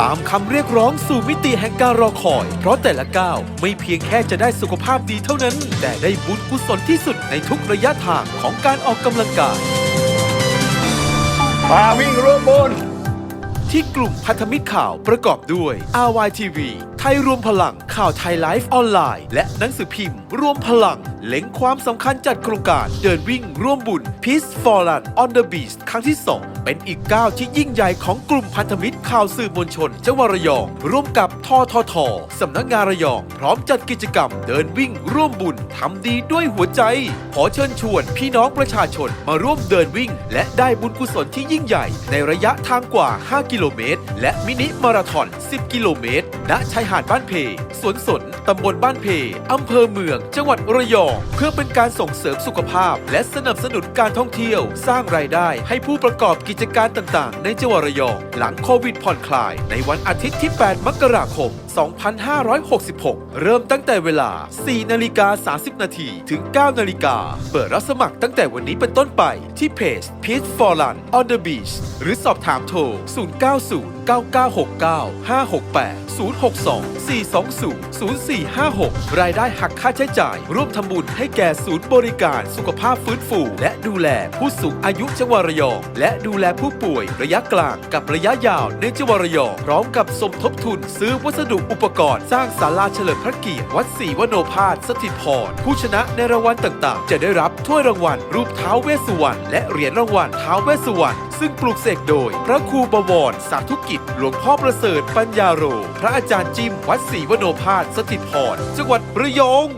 ตามคำเรียกร้องสู่มิติแห่งการรอคอย เพราะแต่ละก้าวไม่เพียงแค่จะได้สุขภาพดีเท่านั้น แต่ได้บุญกุศลที่สุดในทุกระยะทางของการออกกำลังกาย มาวิ่งร่วมบุญที่กลุ่มพันธมิตรข่าวประกอบด้วย RYTV ไทยรวมพลังข่าวไทยไลฟ์ออนไลน์ และหนังสือพิมพ์ รวมพลัง เล็งความสำคัญจัดโครงการเดินวิ่งร่วมบุญ Peace for Run on the Beach ครั้งที่ 2 เป็นอีกก้าวที่ยิ่งใหญ่ของกลุ่มพันธมิตรข่าวสื่อมวลชนจังหวัดระยอง ร่วมกับทททสำนักงานระยอง พร้อมจัดกิจกรรมเดินวิ่งร่วมบุญทำดีด้วยหัวใจ ขอเชิญชวนพี่น้องประชาชนมาร่วมเดินวิ่ง และได้บุญกุศลที่ยิ่งใหญ่ ในระยะทางกว่า 5 กิโลเมตร และมินิมาราธอน 10 กิโลเมตรณชายหาดบ้านเพสวนสนตำบลบ้านเพ อำเภอเมือง จังหวัดระยอง เพื่อเป็นการส่งเสริมสุขภาพ และสนับสนุนการท่องเที่ยว สร้างรายได้ให้ผู้ประกอบกิจการต่างๆ ในจังหวัดระยอง หลังโควิดผ่อนคลาย ในวันอาทิตย์ที่ 8 มกราคม 2566 เริ่มตั้งแต่เวลา 4 นาฬิกา 30 นาทีถึง 9 นาฬิกา เปิดรับสมัครตั้งแต่วันนี้เป็นต้นไปที่เพจ Peace for Run on the Beach หรือสอบถามโทร 090 9969 568 062 420 0456 รายได้หักค่าใช้จ่าย ร่วมทำบุญให้แก่ศูนย์บริการสุขภาพฟื้นฟู และดูแลผู้สูงอายุจังหวัดระยอง และดูแลผู้ป่วยระยะกลางกับระยะยาวในจังหวัดระยองพร้อมกับสมทบทุนซื้อวัสดุอุปกรณ์ สร้างศาลาเฉลิมพระเกียรติวัดศรีวโนภาสสถิตพรผู้ชนะในรางวัลต่างๆ จะได้รับถ้วยรางวัลรูปเท้าเวสสุวรรณและเหรียญรางวัลเท้าเวสสุวรรณซึ่งปลูกเสกโดย พระครูบวรสาธุกิจ หลวงพ่อประเสริฐปัญญาโร พระอาจารย์จิมวัดศรีวโนภาสสถิตพรจังหวัดระยอง